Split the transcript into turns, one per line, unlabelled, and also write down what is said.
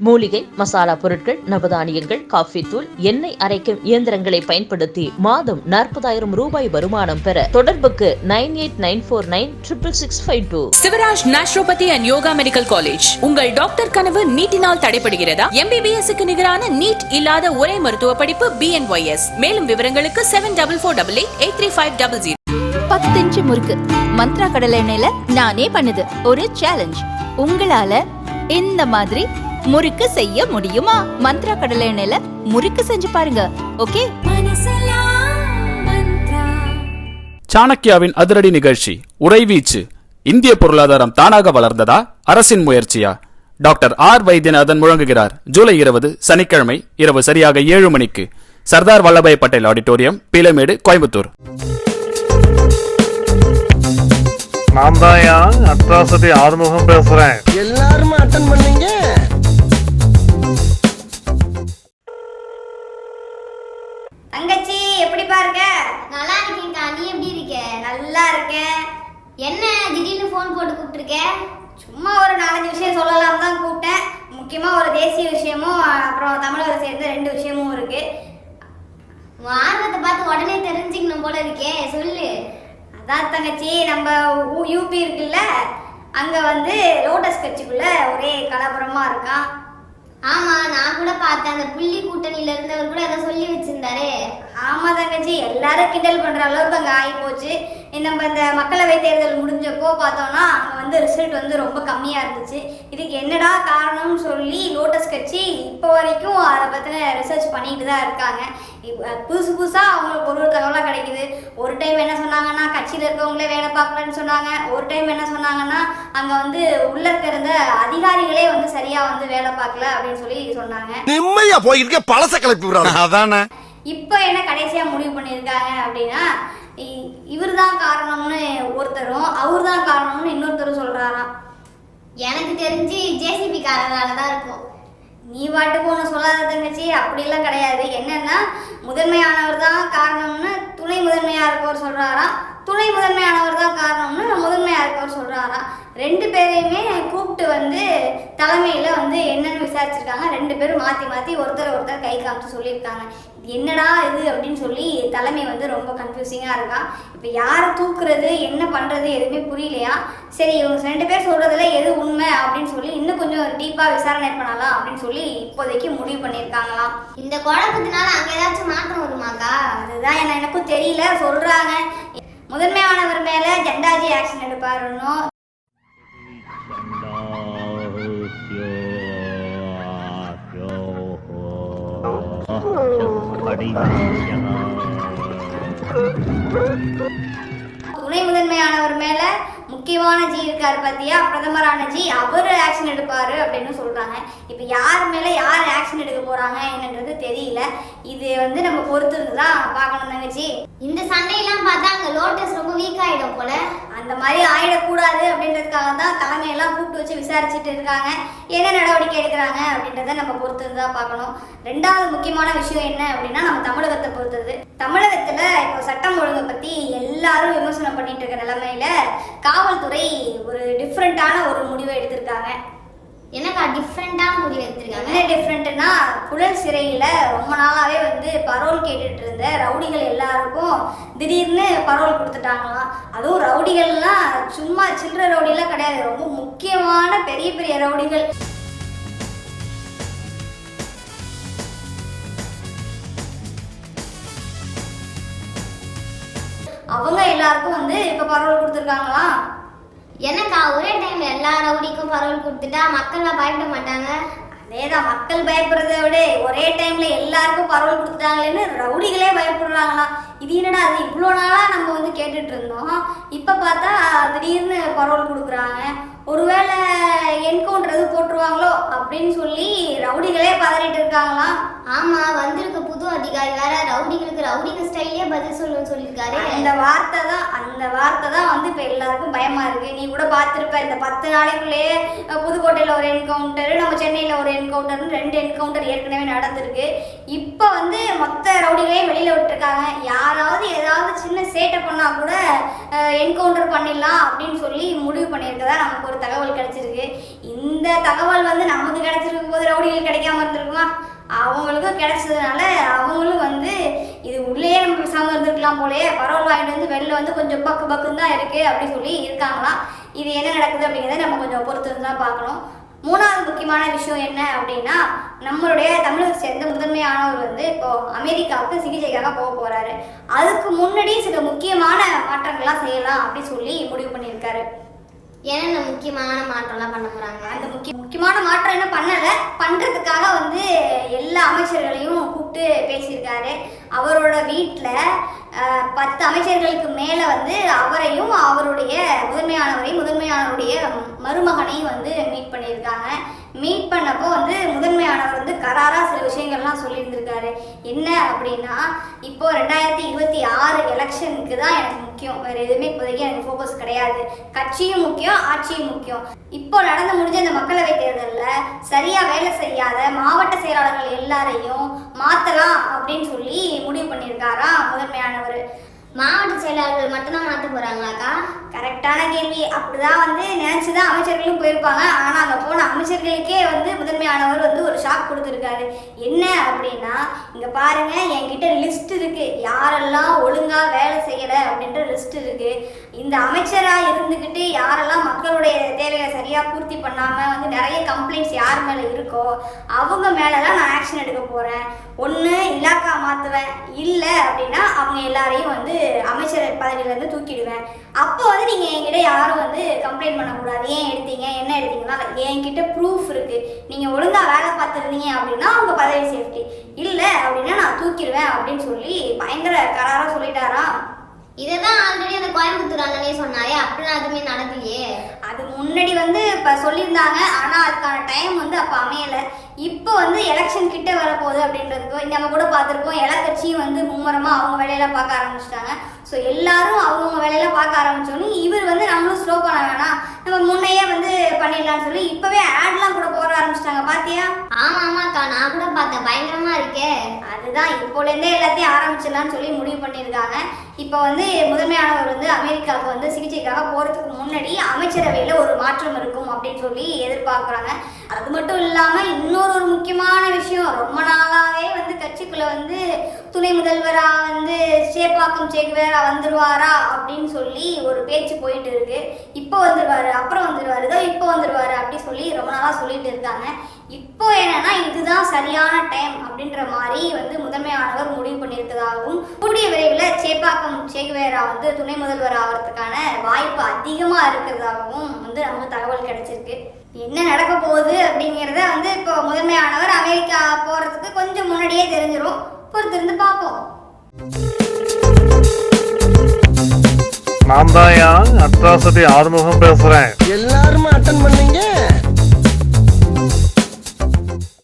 மூலிகை மசாலா பொருட்கள் நவதானியங்கள் காஃபி தூள் எண்ணெய் அரைக்கும் இயந்திரங்களை பயன்படுத்தி மாதம் நாற்பதாயிரம் ரூபாய் வருமானம் பெற தொடர்புக்கு nine eight nine four nine triple six five two.
Sivaraj naturopathy and yoga medical college. உங்கள் டாக்டர் கனவு நீட்டினால் தடைபடுகிறதா? எம்பிபிஎஸ் க்கு நிகரான நீட் இல்லாத ஒரே மருத்துவ படிப்பு பிஎன்ஒய்எஸ் மேலும் விவரங்களுக்கு seven double four double eight eight three five double zero
பத்து இன்ச்சு முறுக்கு. மந்த்ரா கடலை எண்ணெயில நானே பண்ணுது. ஒரு சேலஞ்ச் உங்களால இந்த மாதிரி முறுக்கு செய்ய முடியுமா? மந்த்ரா கடலை எண்ணெயில முறுக்கு செஞ்சு பாருங்க. ஓகே?
சாணக்கியாவின் அதிரடி நிகழ்ச்சி உறைவீச்சு இந்திய பொருளாதாரம் தானாக வளர்ந்ததா? அரசின் முயற்சியா? டாக்டர் ஆர் வைத்தியநாதன் முழங்குகிறார். ஜூலை இருபது சனிக்கிழமை இரவு சரியாக ஏழு மணிக்கு. சர்தார் வல்லபாய் பட்டேல் ஆடிட்டோரியம் பீலமேடு கோயம்புத்தூர்.
நான் தான் அட்ராசிட்டி ஆறுமுகம் பேசுறேன்?
எல்லாருமே அட்டன் பண்ணீங்க.
தங்கச்சி எப்படிப்பா இருக்க?
நல்லா இருக்கேன்க்கா. நீ எப்படி இருக்க?
நல்லா இருக்கேன்.
என்ன திடீர்னு ஃபோன் போட்டு கூப்பிட்டுருக்க?
சும்மா ஒரு நாலஞ்சு விஷயம் சொல்லலாம் தான் கூப்பிட்டேன். முக்கியமா ஒரு தேசிய விஷயமும் அப்புறம் தமிழக சேர்ந்த ரெண்டு விஷயமும் இருக்கு.
ஆர்வத்தை பார்த்து உடனே தெரிஞ்சுக்கணும் போல இருக்கே. சொல்லு.
அதான் தங்கச்சி நம்ம யூபி இருக்குல்ல அங்க வந்து லோட்டஸ் கட்சிக்குள்ள ஒரே கலவரமா இருக்கான்.
ஆமா நான் கூட பார்த்தேன். அந்த புள்ளி கூட்டணியில இருந்தவர் கூட ஏதோ சொல்லி வச்சிருந்தாரே
ஆமா தங்கச்சி எல்லாரும் கிண்டல் பண்ற அளவுக்கு அங்க ஆகி போச்சு நம்ம இந்த மக்களவை தேர்தல் முடிஞ்சப்போ பார்த்தோம்னா அங்க வந்து ரிசல்ட் வந்து ரொம்ப கம்மியா இருந்துச்சு. இதுக்கு என்னடா காரணம்னு சொல்லி லோட்டஸ் கட்சி இப்போ வரைக்கும் அதை பத்தின ரிசர்ச் பண்ணிட்டு தான் இருக்காங்க. புதுசு புதுசா அவங்களுக்கு ஒரு ஒரு தகவலா கிடைக்குது. ஒரு டைம் என்ன சொன்னாங்கன்னா கட்சியில இருக்கவங்களே வேலை பார்க்கலன்னு சொன்னாங்க. ஒரு டைம் என்ன சொன்னாங்கன்னா அங்க வந்து உள்ள இருந்த அதிகாரிகளே வந்து சரியா வந்து வேலை பார்க்கல அப்படின்னு சொல்லி சொன்னாங்க.
நிம்மதியா போயிருக்க பழச கிளப்பி விடுறாங்க. அதானே.
இப்போ என்ன கடைசியாக முடிவு பண்ணியிருக்காங்க அப்படின்னா இவர் தான் காரணம்னு ஒருத்தரும் அவர் தான் காரணம்னு இன்னொருத்தரும் சொல்கிறாராம்
எனக்கு தெரிஞ்சு ஜேசிபி காரனால தான் இருக்கும்.
நீ பாட்டுக்கு ஒன்று சொல்லாத தங்கச்சி அப்படிலாம் கிடையாது. என்னன்னா முதன்மையானவர் தான் காரணம்னு துணை முதன்மையாக இருக்கவர் சொல்கிறாராம் துணை முதன்மையானவர் தான் காரணம்னு முதன்மையாக இருக்கவர் சொல்கிறாராம் ரெண்டு பேரையுமே கூப்பிட்டு வந்து தலைமையில் வந்து என்னென்னு விசாரிச்சிருக்காங்க. ரெண்டு பேரும் மாற்றி மாற்றி ஒருத்தர் ஒருத்தர் கை காமிச்சு சொல்லியிருக்காங்க. என்னடா இது அப்படின்னு சொல்லி தலைமை வந்து ரொம்ப கன்ஃபியூசிங்காக இருக்கா? இப்போ யாரை தூக்குறது என்ன பண்ணுறது எதுவுமே புரியலையா? சரி இவங்க ரெண்டு பேர் சொல்கிறதுல எது உண்மை அப்படின்னு சொல்லி இன்னும் கொஞ்சம் டீப்பாக விசாரணை பண்ணலாம் அப்படின்னு சொல்லி இப்போதைக்கு முடிவு பண்ணியிருக்காங்களாம்.
இந்த குழப்பத்தினால அங்க ஏதாச்சும் மாற்றம் வருமாக்கா?
அதுதான் என்ன எனக்கும் தெரியல. சொல்கிறாங்க முதன்மையானவர் மேலே ஜெண்டாஜி ஆக்ஷன் எடுப்பாருன்னும் துணை முதன்மையானவர் மேல முக்கியமான ஜி இருக்காரு பாத்தியா? பிரதமரான ஜி அவர் ஆக்ஷன் எடுப்பாரு அப்படின்னு சொல்றாங்க. இப்போ யார் மேல யார் ஆக்ஷன் எடுக்க போறாங்க என்னன்றது தெரியல. இது வந்து நம்ம பொறுத்து தான் பார்க்கணும் தங்கச்சி.
இந்த சண்டையில லீக் ஆகிடும் வீக் போல.
அந்த மாதிரி ஆயிடக்கூடாது அப்படின்றதுக்காக தான் தலைமையெல்லாம் கூப்பிட்டு வச்சு விசாரிச்சுட்டு இருக்காங்க. என்ன நடவடிக்கை எடுக்கிறாங்க அப்படின்றத நம்ம பொறுத்து தான் பார்க்கணும். ரெண்டாவது முக்கியமான விஷயம் என்ன அப்படின்னா நம்ம தமிழகத்தை பொறுத்தது. தமிழகத்தில் இப்போ சட்டம் ஒழுங்கை பற்றி எல்லாரும் விமர்சனம் பண்ணிட்டு இருக்க நிலைமையில காவல்துறை ஒரு டிஃப்ரெண்ட்டான ஒரு முடிவை எடுத்திருக்காங்க.
என்னக்கா டிஃப்ரெண்ட்டாக முடிவு எடுத்திருக்காங்க.
என்ன டிஃப்ரெண்ட்னா புழல் சிறையில் ரொம்ப நாளாகவே வந்து பரோல் கேட்டுட்டு இருந்த ரவுடிகள் எல்லாருக்கும் திடீர்னு பரோல் கொடுத்துட்டாங்களாம். அதுவும் ரவுடிகள்லாம் சும்மா சில்லற ரவுடிலாம் கிடையாது. ரொம்ப முக்கியமான பெரிய பெரிய ரவுடிகள். அவங்க எல்லாருக்கும் வந்து இப்போ பரோல் கொடுத்துருக்காங்களாம்.
என்னக்கா ஒரே டைம்ல எல்லா ரவுடிக்கும் பரவல் கொடுத்துட்டா மக்கள்லாம் பயப்பட மாட்டாங்க?
அதேதான் மக்கள் பயப்படுறதை விட ஒரே டைம்ல எல்லாருக்கும் பரவல் கொடுத்துட்டாங்களேன்னு ரவுடிகளே பயப்படுறாங்களாம் இது என்னடா அது இவ்வளோ நாளாக நம்ம வந்து கேட்டுட்டு இருந்தோம். இப்போ பார்த்தா திடீர்னு பரவல் கொடுக்குறாங்க. ஒருவேளை என்கவுண்டர் எதுவும் போட்டுருவாங்களோ அப்படின்னு சொல்லி ரவுடிகளே பதறிட்டு இருக்காங்களாம்.
ஆமா வந்திருக்க புது அதிகாரி வேற ரவுடிகளுக்கு ரவுடிங்க ஸ்டைலே பதில் சொல்லுன்னு சொல்லியிருக்காரு.
அந்த வார்த்தை தான் அந்த வார்த்தை தான் வந்து இப்போ எல்லாருக்கும் பயமா இருக்கு. நீ கூட பார்த்துருப்ப இந்த பத்து நாளைக்குள்ளேயே புதுக்கோட்டையில் ஒரு என்கவுண்டர் நம்ம சென்னையில் ஒரு என்கவுண்டர்னு ரெண்டு என்கவுண்டர் ஏற்கனவே நடந்திருக்கு. இப்போ வந்து மொத்த ரவுடிகளையும் வெளியில விட்டுருக்காங்க. யாராவது ஏதாவது சின்ன சேட்டை பண்ணா கூட என்கவுண்டர் பண்ணிடலாம் அப்படின்னு சொல்லி முடிவு பண்ணியிருக்கதா நமக்கு ஒரு தகவல் கிடைச்சிருக்கு. இந்த தகவல் வந்து நமக்கு கிடைச்சிருக்கும் போது ரவுடிகள் கிடைக்காம இருந்திருக்குமா? அவங்களுக்கும் கிடைச்சதுனால அவங்களும் வந்து இது உள்ளேயே நம்ம பேசாமல் இருந்திருக்கலாம் போலயே பரவல் வாங்கிட்டு வந்து வெளில வந்து கொஞ்சம் பக்கு பக்குன்னு தான் இருக்கு அப்படின்னு சொல்லி இருக்காங்களாம். இது என்ன நடக்குது அப்படிங்கிறத நம்ம கொஞ்சம் பொறுத்து இருந்து தான் பார்க்கணும். மூணாவது முக்கியமான விஷயம் என்ன அப்படின்னா நம்மளுடைய தமிழகத்தை சேர்ந்த முதன்மையானவர் வந்து இப்போ அமெரிக்காவுக்கு சிகிச்சைக்காக போக போறாரு. அதுக்கு முன்னாடி சில முக்கியமான மாற்றங்கள்லாம் செய்யலாம் அப்படின்னு சொல்லி முடிவு பண்ணியிருக்காரு.
என்னென்ன முக்கியமான மாற்றம்லாம் பண்ண போறாங்க?
அந்த முக்கிய முக்கியமான மாற்றம் என்ன பண்ணல? பண்றதுக்காக வந்து எல்லா அமைச்சர்களையும் கூப்பிட்டு பேசியிருக்காரு. அவரோட வீட்டில் பத்து அமைச்சர்களுக்கு மேலே வந்து அவரையும் அவருடைய முதன்மையானவரையும் முதன்மையானவருடைய மருமகனையும் வந்து மீட் பண்ணியிருக்காங்க. மீட் பண்ணப்போ வந்து முதன்மையானவர் வந்து கராராக சில விஷயங்கள்லாம் சொல்லியிருந்திருக்காரு. என்ன அப்படின்னா இப்போ ரெண்டாயிரத்தி இருபத்தி ஆறு எலெக்ஷனுக்கு தான் எனக்கு முக்கியம். வேறு எதுவுமே இப்போதைக்கு எனக்கு ஃபோக்கஸ் கிடையாது. கட்சியும் முக்கியம் ஆட்சியும் முக்கியம். இப்போ நடந்து முடிஞ்ச இந்த மக்களவை தேர்தலில் சரியாக வேலை செய்யாத மாவட்ட செயலாளர்கள் எல்லாரையும் மாற்றலாம் அப்படின்னு சொல்லி முடிவு பண்ணியிருக்காராம் முதன்மையானவர்.
மாவட்ட செயலாளர்கள் மட்டும்தான் மாற்ற போறாங்களாக்கா?
கரெக்டான கேள்வி. அப்படிதான் வந்து நினைச்சு தான் அமைச்சர்களும் போயிருப்பாங்க. ஆனால் அங்கே போன அமைச்சர்களுக்கே வந்து முதன்மையானவர் வந்து ஒரு ஷாக் கொடுத்துருக்காரு. என்ன அப்படின்னா இங்கே பாருங்க என்கிட்ட லிஸ்ட் இருக்கு. யாரெல்லாம் ஒழுங்காக வேலை செய்யலை அப்படின்ற லிஸ்ட் இருக்கு. இந்த அமைச்சராக இருந்துக்கிட்டு யாரெல்லாம் மக்களுடைய தேவையை சரியாக பூர்த்தி பண்ணாமல் வந்து நிறைய கம்ப்ளைண்ட்ஸ் யார் மேலே இருக்கோ அவங்க மேலெல்லாம் நான் ஆக்ஷன் எடுக்க போகிறேன் ஒன்று இலாக்கா மாற்றுவேன் இல்லை அப்படின்னா அவங்க எல்லாரையும் வந்து அமைச்சர் பதவியிலேருந்து தூக்கிடுவேன். அப்போ வந்து நீங்கள் என்கிட்ட யாரும் வந்து கம்ப்ளைண்ட் பண்ணக்கூடாது. ஏன் எடுத்தீங்க? என்ன எடுத்தீங்கன்னா என்கிட்ட ப்ரூஃப் இருக்குது நீங்கள் ஒழுங்காக வேலை பார்த்துருந்தீங்க அப்படின்னா உங்கள் பதவி சேஃப்டி இல்லை அப்படின்னா நான் தூக்கிடுவேன் அப்படின்னு சொல்லி பயங்கர கராராக சொல்லிட்டாராம்.
இதை தான் ஆல்ரெடி அந்த கோயம்புத்தூர் அண்ணனே சொன்னாரே அப்படிலாம் எதுவுமே நடக்கலையே.
அது முன்னாடி வந்து இப்போ சொல்லியிருந்தாங்க ஆனால் அதுக்கான டைம் வந்து அப்போ அமையலை. இப்போ வந்து எலெக்ஷன் கிட்ட வரப்போகுது அப்படின்றதுக்கு நம்ம கூட பார்த்துருக்கோம் எல்லா கட்சியும் வந்து மும்முரமாக அவங்க வேலையெல்லாம் பார்க்க ஆரம்பிச்சிட்டாங்க. ஸோ எல்லாரும் அவங்கவுங்க வேலையெல்லாம் பார்க்க ஆரம்பிச்சோன்னே இவர் வந்து நம்மளும் ஸ்லோ பண்ண வேணாம். நம்ம முன்னையே வந்து பண்ணிடலாம்னு சொல்லி இப்போவே ஆட்லாம் கூட போட அதுதான் இப்போலேருந்தே எல்லாத்தையும் ஆரம்பிச்சிடலான்னு சொல்லி முடிவு பண்ணியிருக்காங்க. இப்போ வந்து முதன்மையானவர் வந்து அமெரிக்காவுக்கு வந்து சிகிச்சைக்காக போகிறதுக்கு முன்னாடி அமைச்சரவையில் ஒரு மாற்றம் இருக்கும் அப்படின்னு சொல்லி எதிர்பார்க்குறாங்க. அது மட்டும் இல்லாமல் இன்னொரு ஒரு முக்கியமான விஷயம் ரொம்ப நாளாகவே வந்து கட்சிக்குள்ளே வந்து துணை முதல்வராக வந்து சேப்பாக்கம் சேகுவேரா வந்துருவாரா அப்படின்னு சொல்லி ஒரு பேச்சு போயிட்டு இருக்கு. இப்போ வந்துடுவார் அப்புறம் வந்துருவாரு இதோ இப்போ வந்துடுவார் அப்படி சொல்லி ரொம்ப நாளாக சொல்லிட்டு இருக்காங்க இப்போ என்னன்னா இதுதான் சரியான டைம் அப்படின்ற மாதிரி வந்து முதன்மையானவர் முடிவு பண்ணியிருக்கதாகவும் கூடிய விரைவில் சேப்பாக்கம் சேகுவேரா வந்து துணை முதல்வர் ஆகிறதுக்கான வாய்ப்பு அதிகமாக இருக்கிறதாகவும் வந்து நமக்கு தகவல் கிடைச்சிருக்கு. என்ன நடக்க போகுது அப்படிங்கிறத வந்து இப்போ முதன்மையானவர் அமெரிக்கா போகிறதுக்கு கொஞ்சம் முன்னாடியே தெரிஞ்சிரும். பொறுத்திருந்து பார்ப்போம்.
நான் தான் அட்ராசிட்டி ஆறுமுகம் பேசுறேன்?
எல்லாரும்